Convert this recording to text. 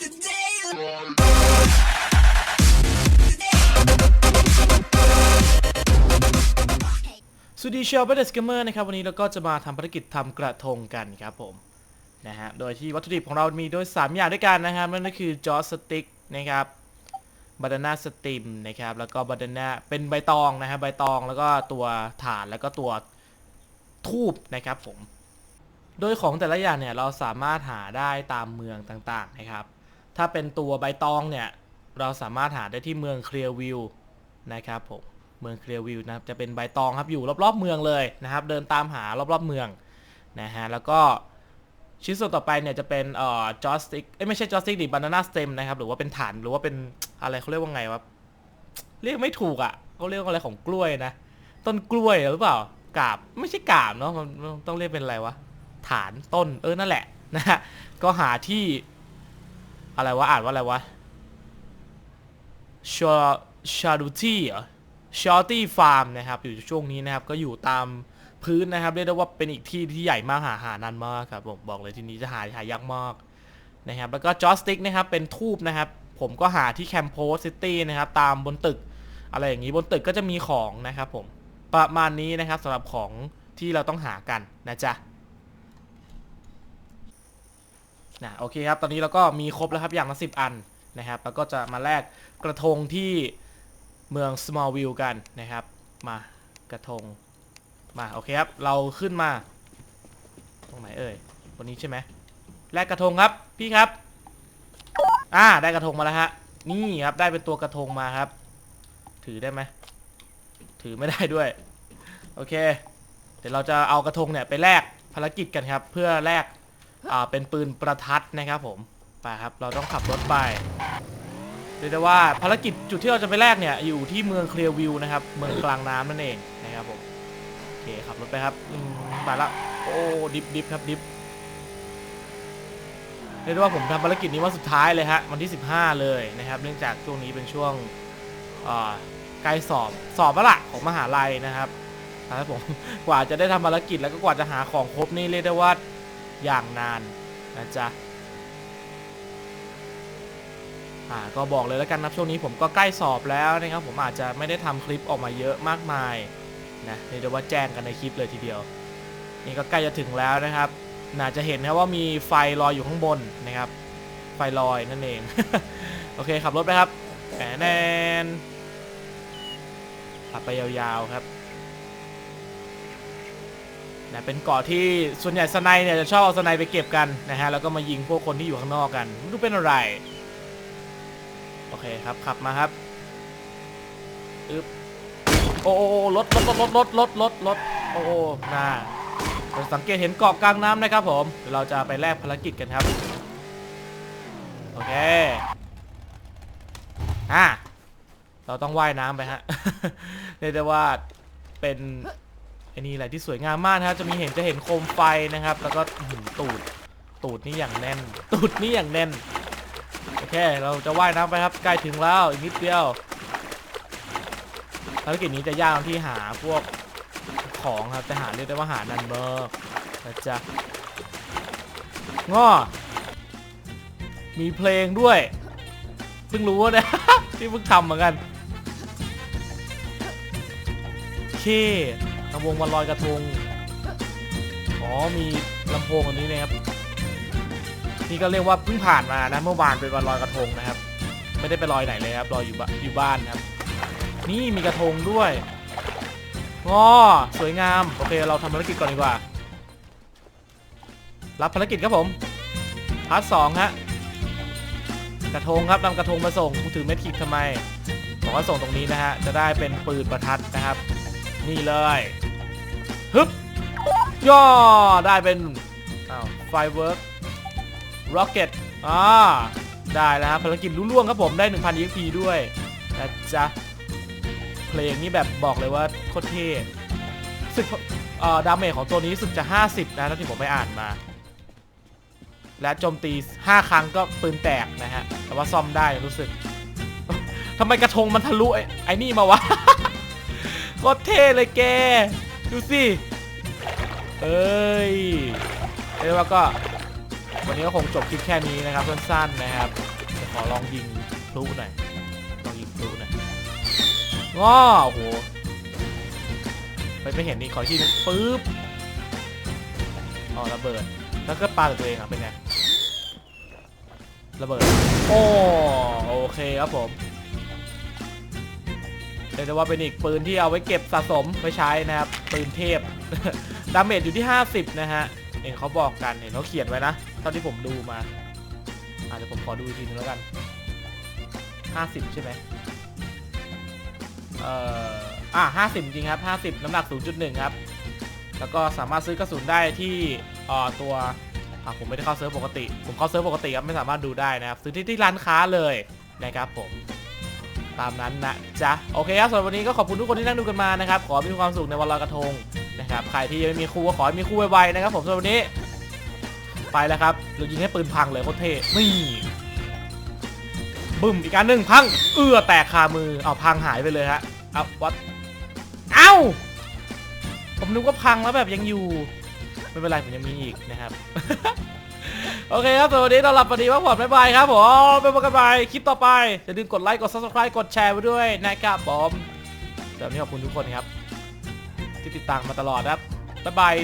สวัสดีชาวบัตเดสเกมเมอร์นะครับ วันนี้เราก็จะมาทำภารกิจทำกระทงกันครับผม นะฮะ โดยที่วัตถุดิบของเรามีด้วย3 อย่างด้วยกันนะครับ นั่นก็คือจอสติกนะครับบานาน่าสติมนะครับ แล้วก็บานาน่าเป็นใบตองนะครับใบตองแล้วก็ตัวถ่านแล้วก็ตัวทูบนะครับผม โดยของแต่ละอย่างเนี่ยเราสามารถหาได้ตามเมืองต่างๆนะครับ ถ้าเป็นตัวใบตองเนี่ย เราสามารถหาได้ที่เมืองเคลียร์วิวนะครับผมเมืองเคลียร์วิวนะครับจะเป็นใบตองครับอยู่รอบๆเมืองเลยนะครับ เดินตามหารอบๆเมืองนะฮะแล้วก็ชิ้นส่วนต่อไปเนี่ยจะเป็นเอ่อจอสติกเอ้ยไม่ใช่จอสติกดิบานาน่าสเต็มนะครับหรือว่าเป็นฐานหรือว่าเป็นอะไรเขาเรียกว่าไงวะเรียกไม่ถูกอะ่ะเขาเรียกว่าอะไรของกล้วยนะ ต้นกล้วยหรือเปล่ากาบไม่ใช่กาบเนาะมันต้องเรียกเป็นอะไรวะฐานต้นเออนั่นแหละนะฮะก็หาที่ อะไรวะ อ่านว่าอะไรวะชาชาดูตี้เหรอชอตตี้ฟาร์มนะครับ อยู่ช่วงนี้นะครับ ก็อยู่ตามพื้นนะครับ เรียกได้ว่าเป็นอีกที่ที่ใหญ่มากหาหานานมากครับผมบอกเลยที่นี้จะหาหายากมากนะครับ แล้วก็จอสติกนะครับ เป็นทูบนะครับ ผมก็หาที่แคมโพสซิตี้นะครับ ตามบนตึก อะไรอย่างนี้บนตึกก็จะมีของนะครับผมประมาณนี้นะครับสำหรับของที่เราต้องหากันนะจ๊ะ นะโอเคครับ ตอนนี้เราก็มีครบแล้วครับอย่างละสิบอันนะครับ แล้วก็จะมาแลกกระทงที่เมือง Smallville กันนะครับ มากระทงมาโอเคครับ เราขึ้นมา ตรงไหนเอ่ยวันนี้ใช่ไหมแลกกระทงครับพี่ครับ อ่าได้กระทงมาแล้วฮะนี่ครับได้เป็นตัวกระทงมาครับ ถือได้ไหมถือไม่ได้ด้วย โอเค เดี๋ยวเราจะเอากระทงเนี่ยไปแลกภารกิจกันครับ เพื่อแลก อ่าเป็นปืนประทัดนะครับผมไปครับเราต้องขับรถไปเรียกได้ว่าภารกิจจุดที่เราจะไปแรกเนี่ยอยู่ที่เมืองเคลียร์วิวนะครับเมืองกลางน้ำนั่นเองนะครับผมโอเคขับรถไปครับมไปละโอ้ดิฟดิฟครับดิฟเรียกได้ว่าผมทำภารกิจนี้วันสุดท้ายเลยฮะวันที่ 15 เลยนะครับ เนื่องจากช่วงนี้เป็นช่วงใกล้สอบสอบแล้วล่ะของมหาลัยนะครับครับผมกว่าจะได้ทำภารกิจแล้วก็กว่าจะหาของครบนี่เรียกได้ว่า อย่างนานนะจ๊ะอ่าก็บอกเลยแล้วกันนะช่วงนี้ผมก็ใกล้สอบแล้วนะครับผมอาจจะไม่ได้ทำคลิปออกมาเยอะมากมายนะเรียกได้ว่าแจ้งกันในคลิปเลยทีเดียว นี่ก็ใกล้จะถึงแล้วนะครับน่าจะเห็นนะว่ามีไฟลอยอยู่ข้างบนนะครับ ไฟลอยนั่นเอง โอเคขับรถไปครับแหมแนนขับไปยาวๆครับ นะเป็นเกาะที่ส่วนใหญ่สไนเนี่ยจะชอบเอาสไนไปเก็บกันนะฮะแล้วก็มายิงพวกคนที่อยู่ข้างนอกกันไม่รู้เป็นอะไรโอเคครับขับมาครับอึ๊บโอ้รถรถรถรถรถรถรถโอ้น่าเสังเกตเห็นเกาะกลางน้ำนะครับผมเเราจะไปแลกภารกิจกันครับโอเคอะเราต้องว่ายน้ำไปฮะเรียกได้ว่าเป็น ไอ้นี่แหละที่สวยงามมากนะครับจะมีเห็นจะเห็นโคมไฟนะครับ แล้วก็ตูด ตูดนี่อย่างแน่น ตูดนี่อย่างแน่น โอเค เราจะว่ายน้ำไปครับ ใกล้ถึงแล้วอีกนิดเดียว ภารกิจนี้จะยากตรงที่หาพวกของครับจะหาเรียกได้ว่าหานันเบอร์นะจ๊ะง้อมีเพลงด้วย เพิ่งรู้ว่านี่ยที่เพิ่งทำเหมือนกันเค ลำวงวันลอยกระทง อ๋อมีลำโพงอันนี้นะครับ นี่ก็เรียกว่าเพิ่งผ่านมานะเมื่อวานเป็นวันลอยกระทงนะครับ ไม่ได้ไปลอยไหนเลยครับลอยอยู่บ้านอยู่บ้านครับ นี่มีกระทงด้วยง้อสวยงาม โอเคเราทำภารกิจก่อนดีกว่า รับภารกิจครับผมพาร์ทสองฮะกระทงครับนำกระทงมาส่งถือเม็ดขีดทำไมบอกว่าส่งตรงนี้นะฮะจะได้เป็นปืนประทัดนะครับ นี่เลย ฮึบย่อได้เป็นไฟเวิร์ก Rocket อ่าได้แล้วภารกิจรุ่ล่วงครับผมได้ 1,000 EXP ด้วยนะจ๊ะเพลงนี้แบบบอกเลยว่าโคตรเท่สึกเอ่อดาเมจของตัวนี้สึกจะ 50 นะเท่าที่ผมไปอ่านมา และโจมตี 5 ครั้งก็ปืนแตกนะฮะ แต่ว่าซ่อมได้รู้สึกทำไมกระทงมันทะลุไอไอ้นี่มาวะ โคตรเท่เลยแก ดูสิเอ้ยเรียกว่าก็วันนี้ก็คงจบคลิปแค่นี้นะครับสั้นๆนะครับขอลองยิงพลุหน่อยลองยิงพลุหน่อยว้าโอ้โหไปไม่เห็นนี่ขออีกทีนึงปึ๊บอ๋อระเบิดแล้วก็ปาตัวเองอะเป็นไงระเบิดโอ้โอเคครับผม รียกได้ว่าเป็นอีกปืนที่เอาไว้เก็บสะสมไปใช้นะครับ ปืนเทพ ดาเมจอยู่ที่ 50 นะฮะเห็นเขาบอกกันเห็นเขาเขียนไว้นะเท่าที่ผมดูมาอาจจะผมขอดูอีกทีนึงแล้วกัน 50 ใช่ไหมเอ่ออะ50 จริงครับ 50 น้ำหนัก 0.1 ครับ แล้วก็สามารถซื้อกระสุนได้ที่อ่อตัวอะผมไม่ได้เข้าเซิร์ฟปกติ ผมเข้าเซิร์ฟปกติครับไม่สามารถดูได้นะครับ ซื้อที่ที่ร้านค้าเลยนะครับผม ตามนั้นนะจ๊ะโอเคครับสำหรับวันนี้ก็ขอบคุณทุกคนที่นั่งดูกันมานะครับขอมีความสุขในวันลอยกระทงนะครับใครที่ยังไม่มีคู่ก็ขอให้มีคู่ไวๆนะครับผมสำหรับวันนี้ ไปแล้วครับเรายิงให้ปืนพังเลยโคตรเท่นี่บึ้มอีกการหนึ่งพัง เอื้อแตกคามือเอาพังหายไปเลยฮะเอาวัดเอ้าผมนึกว่าพังแล้วแบบยังอยู่ไม่เป็นไรผมยังมีอีกนะครับ โอเคครับสำหรับวันนี้เราหลับปดีว่าผ่อนบ๊ายบายครับผมไปพบกันใหม่คลิปต่อไป อย่าลืมกดไลค์ กด subscribe กดแชร์ไปด้วยนะครับผมสำหรับวันนี้ขอบคุณทุกคนครับ ที่ติดตามมาตลอดครับ บ๊ายบาย